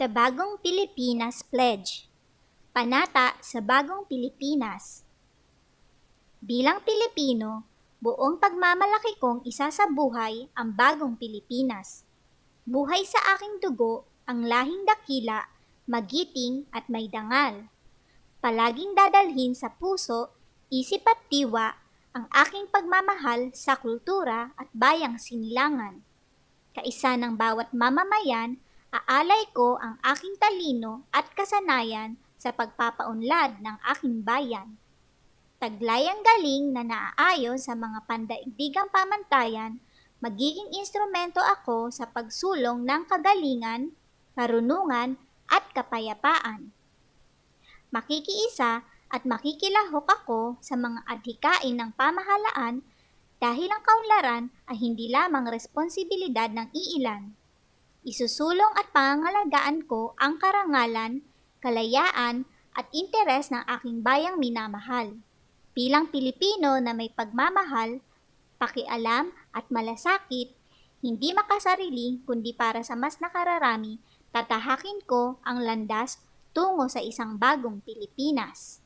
The Bagong Pilipinas Pledge Panata sa Bagong Pilipinas Bilang Pilipino, buong pagmamalaki kong isa sa buhay ang bagong Pilipinas. Buhay sa aking dugo ang lahing dakila, magiting at may dangal. Palaging dadalhin sa puso, isip at diwa ang aking pagmamahal sa kultura at bayang sinilangan. Kaisa ng bawat mamamayan, aalay ko ang aking talino at kasanayan sa pagpapaunlad ng aking bayan. Taglay ang galing na naaayon sa mga pandaigdigang pamantayan, magiging instrumento ako sa pagsulong ng kagalingan, karunungan at kapayapaan. Makikiisa at makikilahok ako sa mga adhikain ng pamahalaan dahil ang kaunlaran ay hindi lamang responsibilidad ng iilan. Isusulong at pangangalagaan ko ang karangalan, kalayaan at interes ng aking bayang minamahal. Bilang Pilipino na may pagmamahal, pakialam at malasakit, hindi makasarili kundi para sa mas nakararami, tatahakin ko ang landas tungo sa isang bagong Pilipinas.